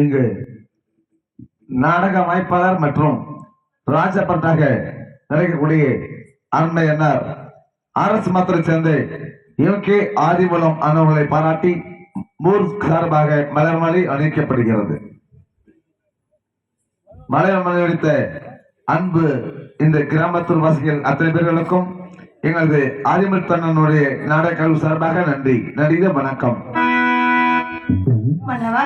இங்கு நாடக அமைப்பாளர் மற்றும் ராஜபட்டாக நடிக்கக்கூடிய அருமை என்ஆர் அரசு மத்திரை சேர்ந்து யூகே ஆதிபலம் அனுவலை பாராட்டி மூர் சார்பாக மலர்மலி அணிவிக்கப்படுகிறது. மலையாள அளித்த அன்பு இந்த கிராமத்தில் வாசிகள் அத்தனை பேர்களுக்கும் எங்களது ஆதிமத்தண்ணனுடைய நாடக கல்வி சார்பாக நன்றி நன்றி வணக்கம். மன்னவா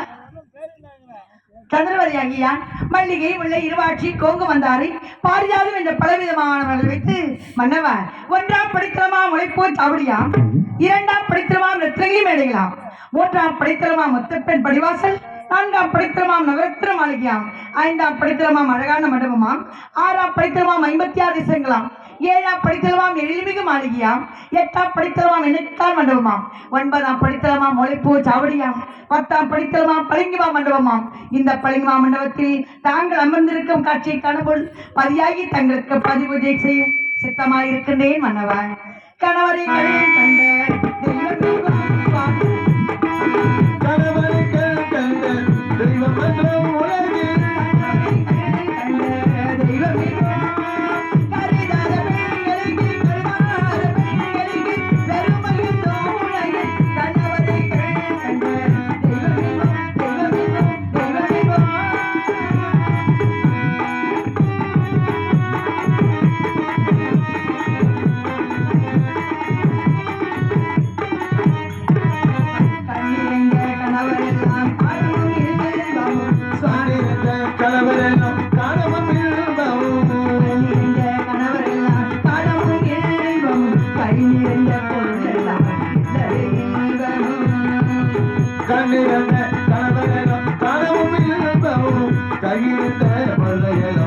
சந்திரவதி ஆகியான் மல்லிகை உள்ள இருவாட்சி கோங்கு வந்தாரை. பாரிஜாதம் என்ற பலவிதமானவர்கள் வைத்து மன்னவா ஒன்றாம் படித்திரமா முளைப்போ சாவடியாம் இரண்டாம் படித்திரமாம் நெத்திரகி மேடைகளாம் மூன்றாம் படித்திரமாம் முத்தப்பெண் படிவாசல் நான்காம் படித்திரமாம் நவரத்திர மாளிகையாம் ஐந்தாம் படித்திரமாம் அழகான மண்டபமாம் ஆறாம் படித்திரமாம் ஐம்பத்தி ஆறு திசைங்களாம் ஏழாம் படித்தலமாம் எழில்மிகு மாளிகையாம் எட்டாம் படித்தலமாம் எண்ணிக்கால் மண்டபமாம். ஒன்பதாம் படித்தலமாம் முளைப்பூ சாவடியாம் பத்தாம் படித்தலமாம் பளிங்குமா மண்டபமாம். இந்த பளிங்குமா மண்டபத்தில் தாங்கள் அமர்ந்திருக்கும் காட்சியை காணபோல் பதியாகி தங்களுக்கு பதிவு செய்ய சித்தமாயிருக்கின்றேன் மன்னவன் கணவரை கண்ட கையிருந்த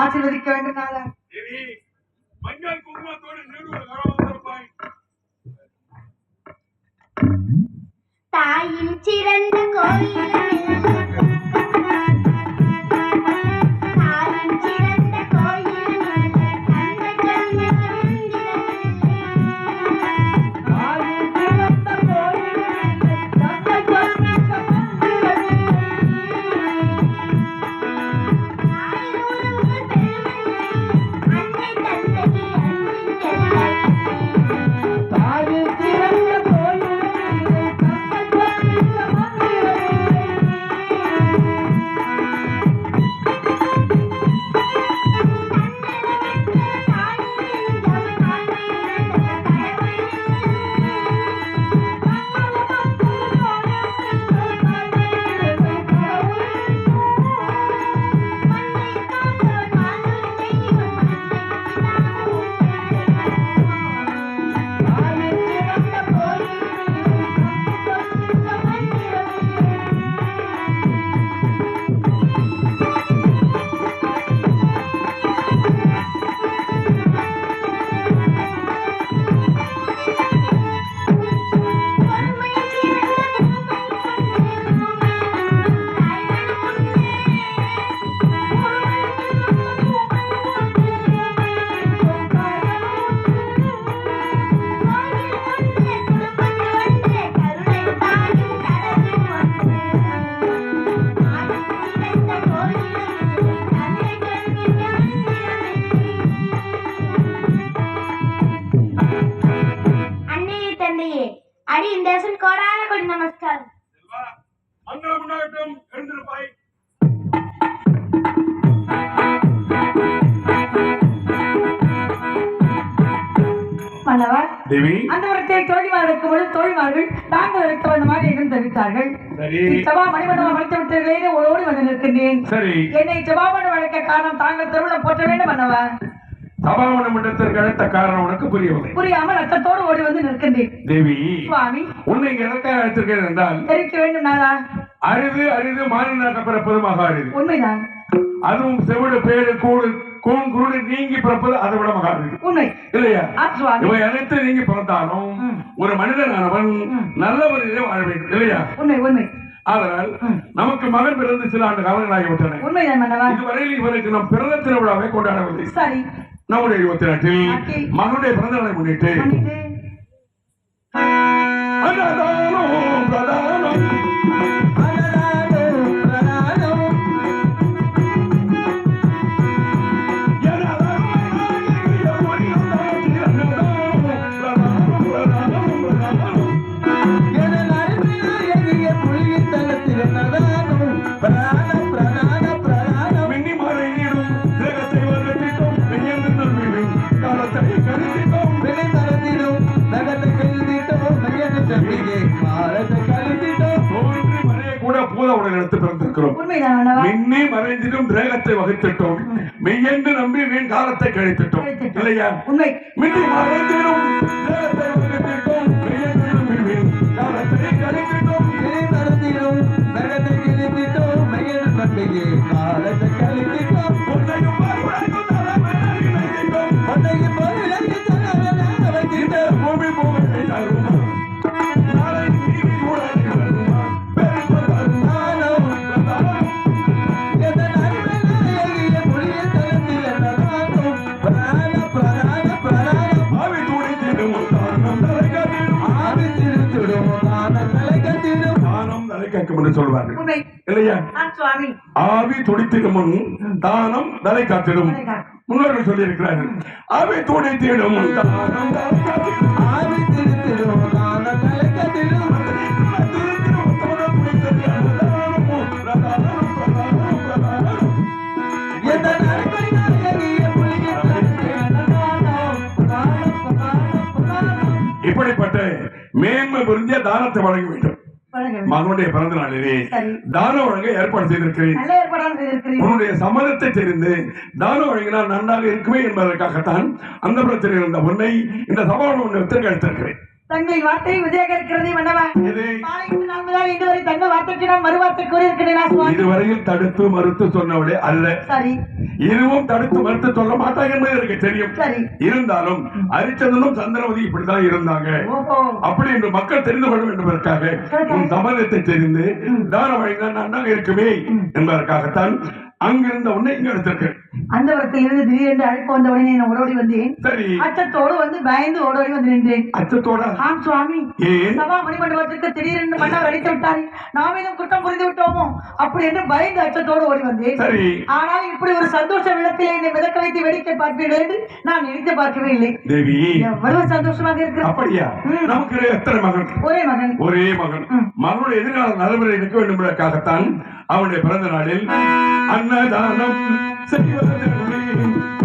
ஆசீர்வதிக்க வேண்டும் நாதா மஞ்சள் குங்குமத்தோடு நிறுவ வரவந்திருப்பாய் தாயின் சிறந்த கோயில் மன்னவா தேவி. அந்த இடத்தை தோழிமார் இருக்கும் பொழுது தோழிமார்கள் தாங்கள் இருக்க வேண்டுமாறு என்று தெரிவித்தார்கள் சரி. சபா மணிமண்டபம் ஓடி வந்து நிற்கின்றேன். என்னை அழைக்க காரணம் தாங்கள் திருவிழா போற்ற வேண்டும் மன்னவா சபாவன மண்டலத்திற்கு அழைத்த காரணம் உனக்கு புரியவில்லை. புரியாமல் ரத்தத்தோடு ஓடி வந்து நிற்கின்றேன். தேவி சுவாமி. உன்னை எதற்காக அழைத்திருக்கிறேன் என்றால் தெரிவிக்க வேண்டும் நாதா அரிது அரிது மாநில பிறப்பது மகா அரிது உண்மைதான். அதுவும் செவிடு பேடு கூடு கூண் குருடு நீங்கி பிறப்பது அதை விட மகா உண்மை. இல்லையா? இவை அனைத்து நீங்கி பிறந்தாலும். ஒரு மனிதனானவன் ம். நல்ல வழியிலே வாழ வேண்டும் இல்லையா? உண்மை உண்மை. அதனால். நமக்கு மகன் பிறந்து சில ஆண்டு உண்மைதான் மன்னவா. இதுவரையில் இவருக்கு நம் பிறந்த திருவிழாவை கொண்டாடவில்லை. சரி. நம்முடைய இருபத்தி நாட்டில் மகனுடைய பிறந்த நாளை முன்னிட்டு. அன்னதானம், பிரதானம். எடுத்து பிறந்திருக்கிறோம். மின்னி மறைந்திடும் திரேகத்தை வகுத்திட்டோம். மெய்யென்று நம்பி வீண் காலத்தை கழித்திட்டோம். இல்லையா? மின்னி மறைந்திடும் திரேகத்தை வகுத்திட்டோம். மெய்யென்று நம்பி வீண் காலத்தை கழித்திட்டோம். உன்னையும் ஆவி துடித்திடும் முன் தானம் தலை காத்திடும். முன்னோர்கள் சொல்லி இருக்கிறார்கள் ஆவி துடித்திடும். முன் தானம் தலை காத்திடும் இப்படிப்பட்ட மேன்மை பொருந்திய தானத்தை வழங்க வேண்டும். மகனுடைய பிறந்த நாளிலே. தானம் வழங்க ஏற்பாடு செய்திருக்கிறேன். உன்னுடைய சம்மதத்தை தெரிந்து தானம் வழங்கினால் நன்றாக இருக்குமே என்பதற்காகத்தான் அந்த புறத்தில் இருந்த உன்னை இந்த சபாவில் உன்னை எடுத்திருக்கிறேன். தங்களின் வார்த்தை இருக்கிறது மன்னவா நாள் இன்று வரை தங்கள் வார்த்தைக்கு நான் மறுவார்த்தை கூறியிருக்கிறேன் இதுவரையில் தடுத்து மறுத்து சொன்னவளே அல்ல. சரி. இதுவும் தடுத்து மறுத்து சொல்ல மாட்டாங்க என்பது எனக்கு தெரியும். இருந்தாலும் அரிச்சந்தனும் சந்திரவதி இப்படிதான் இருந்தாங்க. அப்படி என்று மக்கள் தெரிந்து கொள்ள வேண்டும் என்பதற்காக உன் சம்மதத்தை தெரிந்து தான வழங்க நன்றாக இருக்குமே என்பதற்காகத்தான் அங்கிருந்த உன்னை இங்க எடுத்திருக்கேன். அந்த இடத்தில் இருந்து திடீரென்று அழைப்பு வந்த உடனே நான் ஓடோடி வந்தேன். சரி. அச்சத்தோடு வந்து பயந்து ஓடோடி வந்து நின்றேன். அச்சத்தோட? ஆம் சுவாமி. சபா மணிமண்டபத்திற்கு திடீரென்று மன்னர் அடித்து விட்டார். நாம் ஏதும் குற்றம் புரிந்து விட்டோமோ? அப்படி என்று பயந்து அச்சத்தோடு ஓடி வந்தேன். சரி. ஆனால் இப்படி ஒரு சந்தோஷ விளக்கிலே என்னை மிதக்க வைத்து வேடிக்கை பார்ப்பீர்கள் என்று நான் நினைத்து பார்க்கவே இல்லை. தேவி. எவ்வளவு சந்தோஷமாக இருக்கிறது. அப்படியா? நமக்கு எத்தனை மகன்? ஒரே மகன். ஒரே மகன். மகனுடைய எதிர்கால நடைமுறை இருக்க வேண்டும் என்பதற்காகத்தான் அவனுடைய பிறந்த நாளில் अन्नदानं सैव धर्मे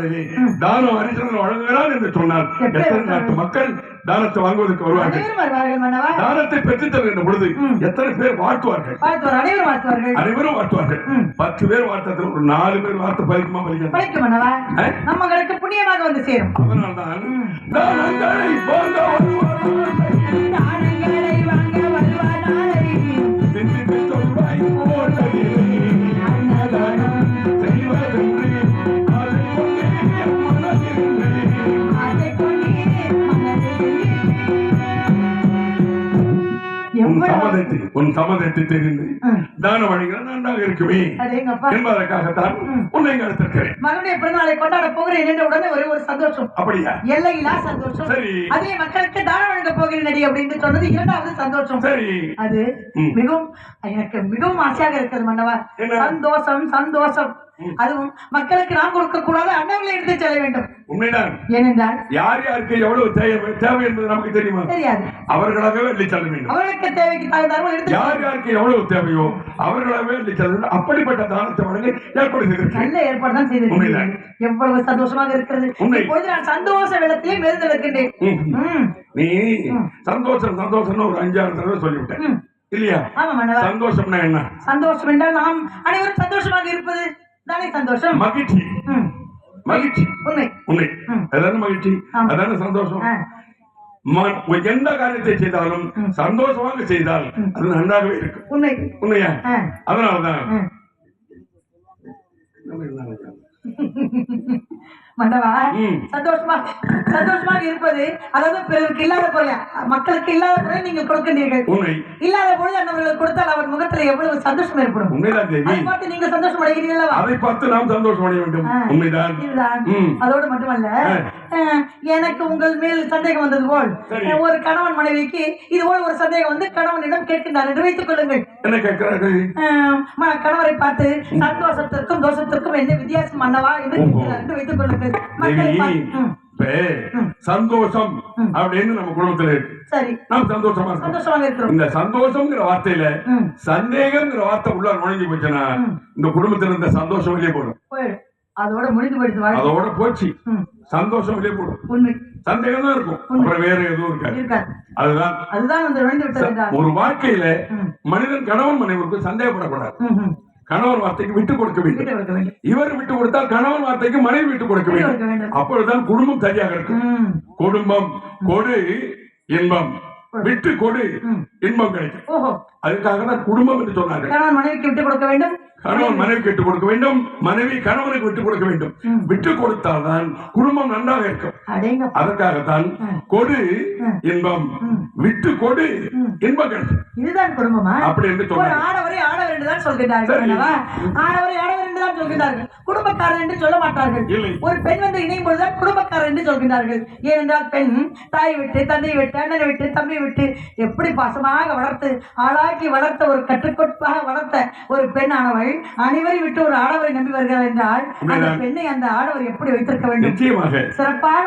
நாளிலே தானம் அரிசனம் வழங்குகிறார் என்று சொன்னார். எத்தனை? நாட்டு மக்கள் தானத்தை வாங்குவதற்கு வருவார்கள்? தானத்தை பெற்றுத் தருகின்ற பொழுது எத்தனை பேர் வாழ்த்துவார்கள்? வாழ்த்துவார் அனைவரும் வாழ்த்துவார்கள். பத்து பேர் வாழ்த்தத்தில் ஒரு நாலு பேர் வார்த்தை பலிக்குமா ஆ? நம்மங்களுக்கு புண்ணியமாக வந்து சேரும். அதனால்தான் உன் சம்மதத்தை தெரிந்து. தான வழிகள் நன்றாக இருக்குமே என்பதற்காகத்தான் உன்னை இங்கு அழைத்திருக்கிறேன். மகனுடைய பிறந்தநாளை கொண்டாட போகிறேன் என்ற உடனே ஒரே ஒரு சந்தோஷம். அப்படியா? எல்லையில்லா சந்தோஷம். சரி. அதே மக்களுக்கு தானம் வழங்க போகிறேன் அப்படின்னு சொன்னது இரண்டாவது சந்தோஷம். சரி. அது. மிகவும் எனக்கு மிகவும் ஆசையாக இருக்கிறது மன்னவா? சந்தோஷம் சந்தோஷம். அதுவும் மக்களுக்கு நான் கொடுக்க கூடாது அண்ணவங்களை எடுத்து செல்ல வேண்டும். உண்மைதான். ஏனென்றால் யார் யாருக்கு எவ்வளவு தேவை தேவை என்பது நமக்கு தெரியுமா? தெரியாது. அவர்களாகவே அள்ளி செல்ல வேண்டும். அவர்களுக்கு தேவைக்கு தகுந்தார்கள் எடுத்து யார் யாருக்கு எவ்வளவு தேவையோ அவர்களாகவே அள்ளி செல்ல அப்படிப்பட்ட தானத்தை வழங்க ஏற்பாடு செய்திருக்கிறேன். நல்ல ஏற்பாடு தான் செய்திருக்கிறீர்கள் உண்மைதான். எவ்வளவு சந்தோஷமாக இருக்கிறது. உண்மை. இப்பொழுது நான் சந்தோஷ வெள்ளத்திலே மெருந்திருக்கின்றேன் ம். ம். நீ சந்தோஷம் சந்தோஷம்னு ஒரு அஞ்சாறு தடவை சொல்லிவிட்டேன். இல்லையா? சந்தோஷம்னா என்ன? சந்தோஷம் என்றால் நாம் அனைவரும் சந்தோஷமாக இருப்பது. தானே சந்தோஷம்? மகிழ்ச்சி. மகிழ்ச்சி. உண்மை. உண்மை. அதான மகிழ்ச்சி. அதான சந்தோஷம்? எந்த காரியத்தை செய்தாலும் சந்தோஷமாக செய்தால் அது நன்றாகவே இருக்கும். உண்மை. உண்மையா. அதனாலதான் மண்டவா? ம். சந்தோஷமாக சந்தோஷமாக இருப்பது அதாவது பிறருக்கு இல்லாத பொருளை மக்களுக்கு இல்லாத பொருளை நீங்கள் கொடுக்கின்றீர்கள் இல்லாத பொழுது அன்னவர்களுக்கு கொடுத்தால் அவர் முகத்துல எவ்வளவு சந்தோஷம் ஏற்படும். அதை பார்த்து நீங்க சந்தோஷம் அடைகிறீர்களா அதை பார்த்து நாம் சந்தோஷம் அடைய வேண்டும். உண்மைதான். அதோடு மட்டுமல்ல எனக்கு உங்கள் மேல் சந்தேகம் வந்தது போல். ஒரு கணவன் மனைவிக்கு இது போல் ஒரு சந்தேகம் வந்து கணவனிடம் கேட்கின்றார் என்று வைத்துக் கொள்ளுங்கள். என்ன கேட்கிறார்கள்? கணவரை பார்த்து சந்தோஷத்திற்கும் தோஷத்திற்கும் என்ன வித்தியாசம் மன்னவா என்று வைத்துக் கொள்ளுங்கள். சந்தோஷம் அப்படின்னு நம்ம குடும்பத்துல இருக்கு சரி. நாம் சந்தோஷமா இருக்கோம் இந்த சந்தோஷம்ங்கிற வார்த்தையில. சந்தேகம்ங்கிற வார்த்தை உள்ள நுழைஞ்சு போச்சுன்னா இந்த குடும்பத்துல இருந்த சந்தோஷம் வெளியே போடும் அதோட முடிந்து வாழ்க்கை. அதோட போச்சு. சந்தோஷம் வெளியே போடும் உண்மை. சந்தேகம் தான் இருக்கும் அப்புறம் வேற எதுவும் இருக்காது. அதுதான். அதுதான் என்றார் ஒரு வாழ்க்கையில. மனிதன் கணவன் மனைவிக்கு சந்தேகப்படக்கூடாது. கணவன் வார்த்தைக்கு விட்டு கொடுக்க வேண்டும். இவர் விட்டு கொடுத்தால் கணவன் வார்த்தைக்கு மனைவி விட்டு கொடுக்க வேண்டும். அப்பொழுதுதான் குடும்பம் சரியாக இருக்கும். குடும்பம் கொடு இன்பம். விட்டு கொடு இன்பம் கிடைக்கும். அதுக்காக தான் குடும்பம் என்று சொன்னார்கள். கணவன் மனைவிக்கு விட்டு கொடுக்க வேண்டும். கணவன் மனைவிக்கு விட்டு கொடுக்க வேண்டும். மனைவி கணவனுக்கு விட்டு கொடுக்க வேண்டும். விட்டு கொடுத்தால்தான் குடும்பம் நன்றாக இருக்கும். அதற்காகத்தான் கொடு இன்பம். விட்டு கொடு கிடைக்கும் இதுதான் குடும்பமா? அப்படி என்று ஒரு சொன்னார் ஆடவரை ஆடவர் என்று தான் சொல்கிறார்கள் சரி. அல்லவா? ஆடவரை ஆடவர் என்று தான் சொல்கிறார்கள் குடும்பக்காரர் என்று சொல்ல மாட்டார்கள். ஒரு பெண் வந்து இணையும் பொழுதுதான் குடும்பக்காரர் என்று சொல்கிறார்கள் ஏனென்றால் பெண் தாய் விட்டு தந்தை விட்டு அண்ணனை விட்டு தம்பி விட்டு எப்படி பாசமாக வளர்த்து ஆளாக்கி வளர்த்த ஒரு கட்டுக்கோப்பாக வளர்த்த ஒரு பெண் ஆனவள் அனைவரையும் விட்டு ஒரு ஆடவரை நம்பி வருகிறார் என்றால் அந்த. பெண்ணை அந்த ஆடவர் எப்படி வைத்திருக்க வேண்டும் சிறப்பாக